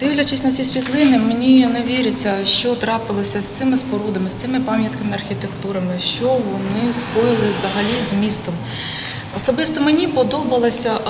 Дивлячись на ці світлини, мені не віриться, що трапилося з цими спорудами, з цими пам'ятками архітектурами, що вони скоїли взагалі з містом. Особисто мені подобалося е,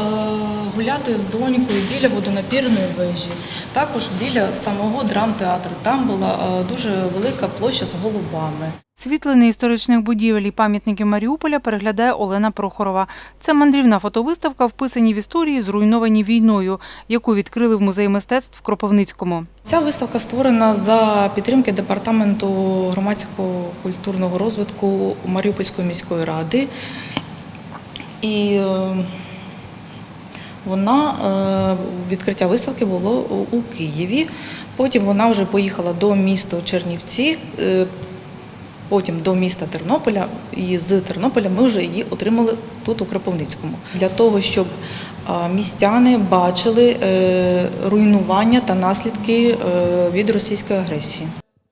гуляти з донькою біля водонапірної вежі, також біля самого драмтеатру. Там була е, дуже велика площа з голубами. Світлини історичних будівель і пам'ятників Маріуполя переглядає Олена Прохорова. Це мандрівна фотовиставка, вписані в історії, зруйновані війною, яку відкрили в музеї мистецтв в Кропивницькому. Ця виставка створена за підтримки департаменту громадського культурного розвитку Маріупольської міської ради. І е, вона е, відкриття виставки було у Києві. Потім вона вже поїхала до міста Чернівці, е, потім до міста Тернополя. І з Тернополя ми вже її отримали тут, у Кропивницькому, для того, щоб містяни бачили е, руйнування та наслідки від російської агресії.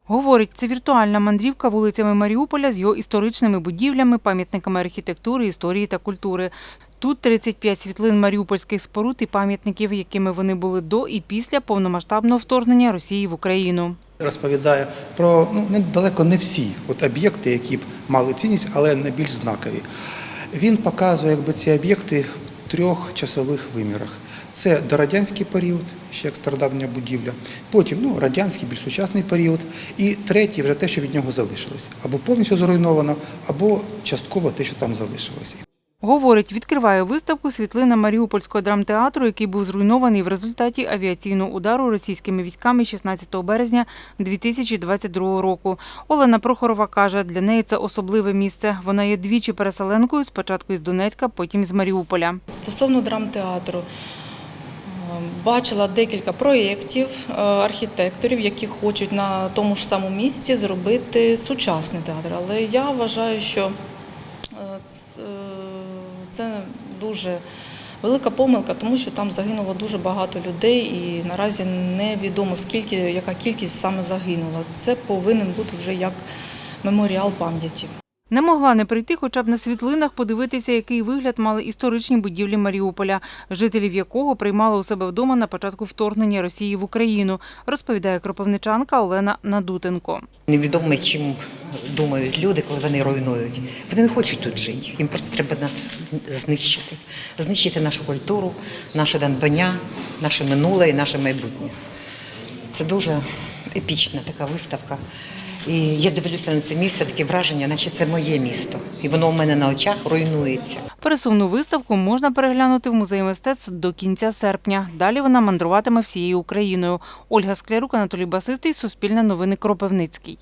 Говорить, це віртуальна мандрівка вулицями Маріуполя з його історичними будівлями, пам'ятниками архітектури, історії та культури. Тут 35 світлин маріупольських споруд і пам'ятників, якими вони були до і після повномасштабного вторгнення Росії в Україну. розповідає про ну далеко не всі от об'єкти, які б мали цінність, але найбільш знакові. Він показує якби ці об'єкти в трьох часових вимірах. Це дорадянський період, ще як стародавня будівля, потім ну, радянський, більш сучасний період, і третій вже те, що від нього залишилось. Або повністю зруйновано, або частково те, що там залишилось. Говорить, відкриває виставку світлина Маріупольського драмтеатру, який був зруйнований в результаті авіаційного удару російськими військами 16 березня 2022 року. Олена Прохорова каже, для неї це особливе місце. Вона є двічі переселенкою, спочатку із Донецька, потім з Маріуполя. Стосовно драмтеатру, бачила декілька проєктів е, архітекторів, які хочуть на тому ж самому місці зробити сучасний театр. Але я вважаю, що це дуже велика помилка, тому що там загинуло дуже багато людей, і наразі невідомо скільки, яка кількість саме загинула. Це повинен бути вже як меморіал пам'яті. Не могла не прийти хоча б на світлинах подивитися, який вигляд мали історичні будівлі Маріуполя, жителів якого приймали у себе вдома на початку вторгнення Росії в Україну, розповідає кропивничанка Олена Надутенко. Невідомо, чим думають люди, коли вони руйнують. Вони не хочуть тут жити. Їм просто треба нас знищити. Знищити нашу культуру, наше надбання, наше минуле і наше майбутнє. Це дуже епічна така виставка. І я дивлюся на це місце, таке враження, наче це моє місто. І воно у мене на очах руйнується. Пересувну виставку можна переглянути в музеї мистецтв до кінця серпня. Далі вона мандруватиме всією Україною. Ольга Склярук, Анатолій Басистий, Суспільне новини Кропивницький.